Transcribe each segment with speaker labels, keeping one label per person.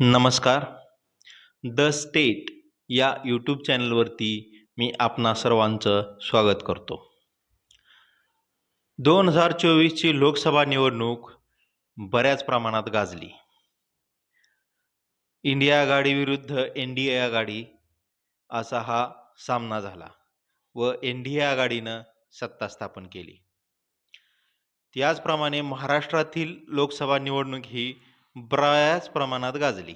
Speaker 1: नमस्कार. The state या YouTube चॅनलवरती मी आपणा सर्वांचं स्वागत करतो. दोन हजार चोवीसची लोकसभा निवडणूक बऱ्याच प्रमाणात गाजली. इंडिया आघाडी विरुद्ध एन डी ए आघाडी असा हा सामना झाला व एन डी ए आघाडीनं सत्ता स्थापन केली. त्याचप्रमाणे महाराष्ट्रातील लोकसभा निवडणूक ही बऱ्याच प्रमाणात गाजली.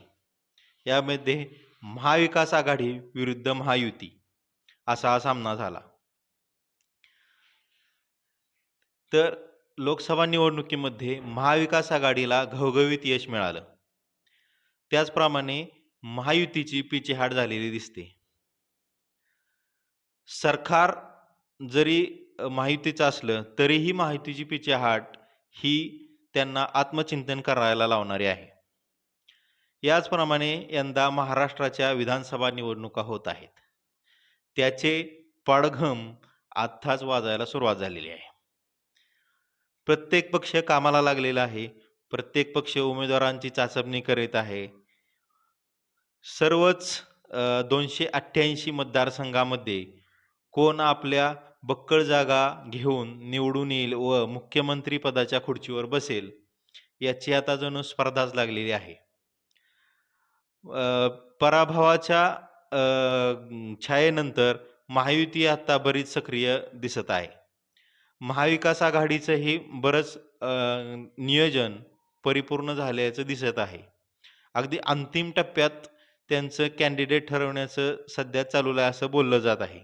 Speaker 1: यामध्ये महाविकास आघाडी विरुद्ध महायुती असा सामना झाला. तर लोकसभा निवडणुकीमध्ये महाविकास आघाडीला घवघवीत यश मिळालं. त्याचप्रमाणे महायुतीची पिचेहाट झालेली दिसते. सरकार जरी महायुतीचं असलं तरीही महायुतीची पिचेहाट ही त्यांना आत्मचिंतन करायला लावणारी आहे. याचप्रमाणे यंदा महाराष्ट्राच्या विधानसभा निवडणुका होत आहेत. त्याचे पडघम आत्ताच वाजायला सुरुवात झालेली आहे. प्रत्येक पक्ष कामाला लागलेला आहे. प्रत्येक पक्ष उमेदवारांची चाचपणी करीत आहे. सर्वच दोनशे अठ्ठ्याऐंशी मतदारसंघामध्ये कोण आपल्या बक्कळ जागा घेऊन निवडून येईल व मुख्यमंत्री पदाच्या खुर्चीवर बसेल याची आता जणू स्पर्धाच लागलेली आहे. पराभवाच्या छायेनंतर महायुती आता बरीच सक्रिय दिसत आहे. महाविकास आघाडीचंही बरंच नियोजन परिपूर्ण झाल्याचं दिसत आहे. अगदी अंतिम टप्प्यात त्यांचं कॅन्डिडेट ठरवण्याचं सध्या चालू आहे असं बोललं जात आहे.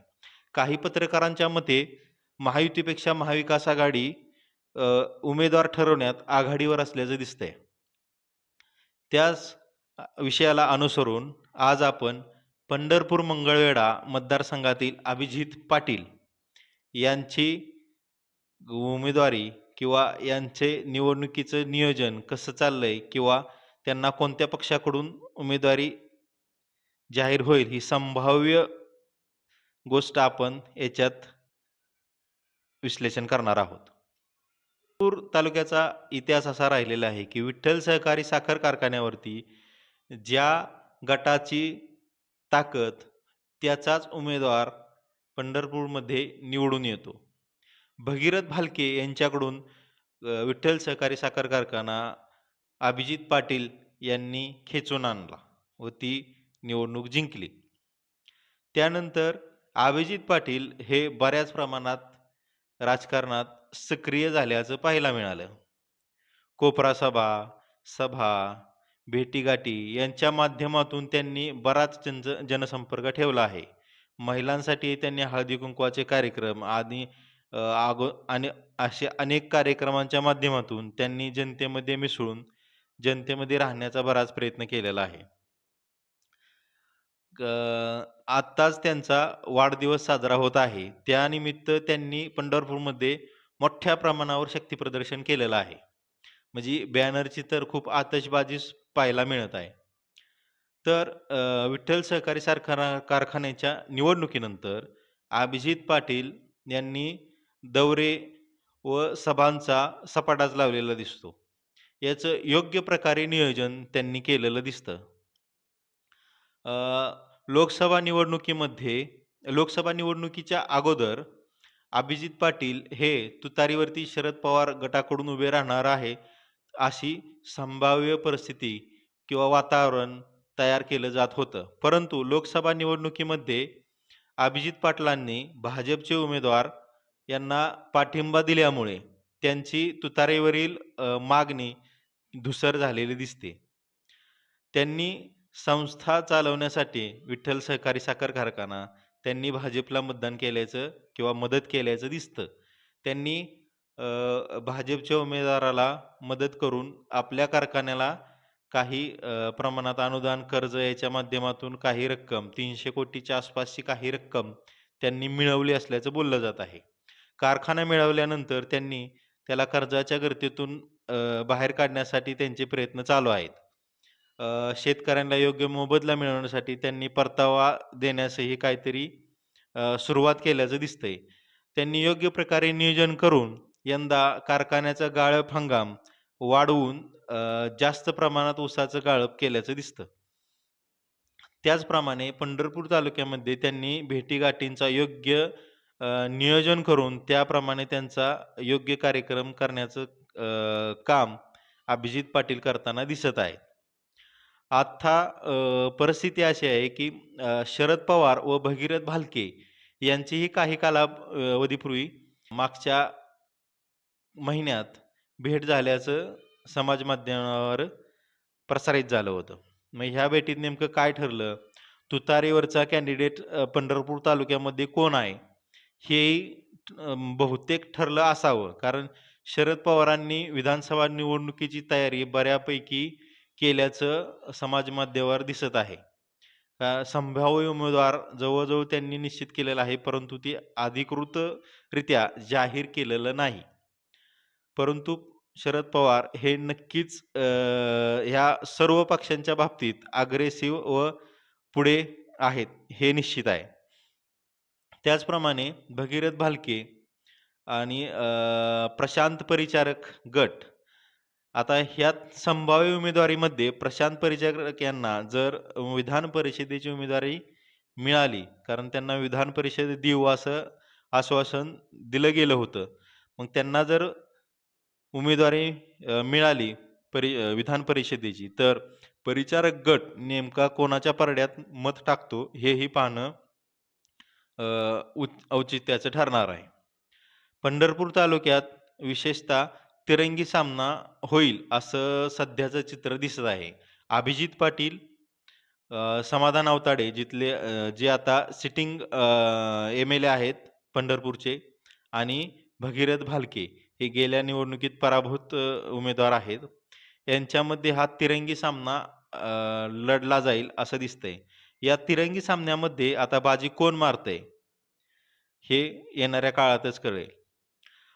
Speaker 1: काही पत्रकारांच्या मते महायुतीपेक्षा महाविकास आघाडी उमेदवार ठरवण्यात आघाडीवर असल्याचं दिसतंय. त्याच विषयाला अनुसरून आज आपण पंढरपूर मंगळवेढा मतदारसंघातील अभिजित पाटील यांची उमेदवारी किंवा यांचे निवडणुकीचं नियोजन कसं चाललंय किंवा त्यांना कोणत्या पक्षाकडून उमेदवारी जाहीर होईल ही संभाव्य गोष्ट आपण याच्यात विश्लेषण करणार आहोत. पूर तालुक्याचा इतिहास असा राहिलेला आहे की विठ्ठल सहकारी साखर कारखान्यावरती ज्या गटाची ताकद त्याचाच उमेदवार पंढरपूरमध्ये निवडून येतो. भगीरथ भालके यांच्याकडून विठ्ठल सहकारी साखर कारखाना अभिजित पाटील यांनी खेचून आणला व ती निवडणूक जिंकली. त्यानंतर अभिजित पाटील हे बऱ्याच प्रमाणात राजकारणात सक्रिय झाल्याचं पाहायला मिळालं. कोपरा सभा सभा भेटीगाठी यांच्या माध्यमातून त्यांनी बराच जन जनसंपर्क ठेवला आहे. महिलांसाठी त्यांनी हळदी कुंकवाचे कार्यक्रम आणि आगो आणि असे अनेक कार्यक्रमांच्या माध्यमातून त्यांनी जनतेमध्ये मिसळून जनतेमध्ये राहण्याचा बराच प्रयत्न केलेला आहे. आत्ताच त्यांचा वाढदिवस साजरा होत आहे. त्यानिमित्त त्यांनी पंढरपूरमध्ये मोठ्या प्रमाणावर शक्तीप्रदर्शन केलेलं आहे. म्हणजे बॅनरची तर खूप आतषबाजीच पाहायला मिळत आहे. तर अ, विठ्ठल सहकारी सारखाना कारखान्याच्या निवडणुकीनंतर अभिजित पाटील यांनी दौरे व सभांचा सपाटाच लावलेला दिसतो. याचं योग्य प्रकारे नियोजन त्यांनी केलेलं दिसतं. अ, लोकसभा निवडणुकीमध्ये लोकसभा निवडणुकीच्या अगोदर अभिजित पाटील हे तुतारीवरती शरद पवार गटाकडून उभे राहणार आहे अशी संभाव्य परिस्थिती किंवा वातावरण तयार केलं जात होतं. परंतु लोकसभा निवडणुकीमध्ये अभिजित पाटलांनी भाजपचे उमेदवार यांना पाठिंबा दिल्यामुळे त्यांची तुतारीवरील मागणी धुसर झालेली दिसते. त्यांनी संस्था चालवण्यासाठी विठ्ठल सहकारी साखर कारखाना त्यांनी भाजपला मतदान केल्याचं किंवा मदत केल्याचं दिसतं. त्यांनी भाजपच्या उमेदवाराला मदत करून आपल्या कारखान्याला काही प्रमाणात अनुदान कर्ज याच्या माध्यमातून काही रक्कम तीनशे कोटीच्या आसपासची काही रक्कम त्यांनी मिळवली असल्याचं बोललं जात आहे. कारखाना मिळवल्यानंतर त्यांनी त्याला कर्जाच्या गर्दीतून बाहेर काढण्यासाठी त्यांचे प्रयत्न चालू आहेत. अ, शेतकऱ्यांना योग्य मोबदला मिळवण्यासाठी त्यांनी परतावा देण्यासही काहीतरी अ, सुरुवात केल्याचं दिसतंय त्यांनी योग्य प्रकारे नियोजन करून यंदा कारखान्याचा गाळप हंगाम वाढवून अ, जास्त प्रमाणात ऊसाचं गाळप केल्याचं दिसतं. त्याचप्रमाणे पंढरपूर तालुक्यामध्ये त्यांनी भेटीगाठींचा योग्य अ, नियोजन करून त्याप्रमाणे त्यांचा योग्य कार्यक्रम करण्याचं अ, काम अभिजित पाटील करताना दिसत आहे. आता परिस्थिती अशी आहे, की अ, शरद पवार व भगीरथ भालके यांचीही काही कालावधीपूर्वी मागच्या महिन्यात भेट झाल्याचं समाज माध्यमावर प्रसारित झालं होतं. मग ह्या भेटीत नेमकं काय ठरलं? तुतारीवरचा कॅन्डिडेट अ, पंढरपूर तालुक्यामध्ये कोण आहे? हेही बहुतेक ठरलं असावं. कारण शरद पवारांनी विधानसभा निवडणुकीची तयारी बऱ्यापैकी केल्याचं समाज माध्यमावर दिसत आहे. संभाव्य उमेदवार जवळजवळ त्यांनी निश्चित केलेला आहे, परंतु ती अधिकृतरित्या जाहीर केलेलं नाही. परंतु शरद पवार हे नक्कीच ह्या सर्व पक्षांच्या बाबतीत अग्रेसिव्ह व पुढे आहेत, हे निश्चित आहे. त्याचप्रमाणे भगीरथ भालके आणि प्रशांत परिचारक गट. आता ह्यात संभाव्य उमेदवारीमध्ये प्रशांत परिचारक यांना जर विधान परिषदेची उमेदवारी मिळाली, कारण त्यांना विधान परिषद देऊ असं आश्वासन दिलं गेलं होतं. मग त्यांना जर उमेदवारी मिळाली परि विधान परिषदेची, तर परिचारक गट नेमका कोणाच्या पारड्यात मत टाकतो, हेही पाहणं उच औचित्याचं ठरणार आहे. पंढरपूर तालुक्यात विशेषतः तिरंगी सामना होईल, असं सध्याचं चित्र दिसत आहे. अभिजित पाटील, अ, समाधान अवताडे जिथले अ, जे आता सिटिंग एम-एल-ए आहेत पंढरपूरचे आणि भगीरथ भालके हे गेल्या निवडणुकीत पराभूत अ, उमेदवार आहेत. यांच्यामध्ये हा तिरंगी सामना अ, लढला जाईल असं दिसतंय. या तिरंगी सामन्यामध्ये आता बाजी कोण मारतंय? हे येणाऱ्या काळातच कळेल.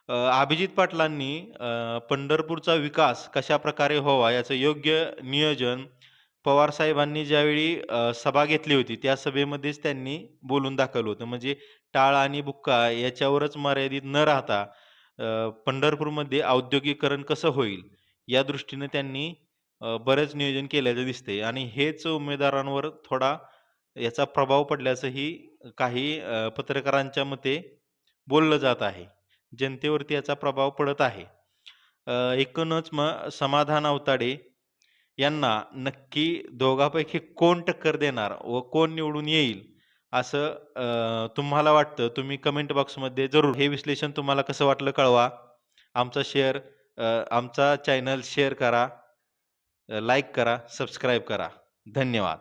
Speaker 1: अ, अभिजित पाटलांनी अ, पंढरपूरचा विकास कशा प्रकारे व्हावा याचं योग्य नियोजन पवार साहेबांनी ज्यावेळी अ, सभा घेतली होती, त्या सभेमध्येच त्यांनी बोलून दाखवलं होतं. म्हणजे टाळ आणि बुक्का याच्यावरच मर्यादित न राहता अ, पंढरपूरमध्ये औद्योगिकरण कसं होईल, या दृष्टीने त्यांनी अ, बरंच नियोजन केल्याचं दिसते आणि हेच उमेदवारांवर थोडा याचा प्रभाव पडल्याचंही काही अ, पत्रकारांच्या मते बोललं जात आहे. जनतेवरती याचा प्रभाव पडत आहे. एकूणच मग समाधान अवताडे यांना नक्की दोघांपैकी कोण टक्कर देणार व कोण निवडून येईल, असं तुम्हाला वाटतं? तुम्ही कमेंट बॉक्समध्ये जरूर हे विश्लेषण तुम्हाला कसं वाटलं कळवा. आमचा शेअर आमचा चॅनल शेअर करा, लाईक करा, सबस्क्राईब करा. धन्यवाद.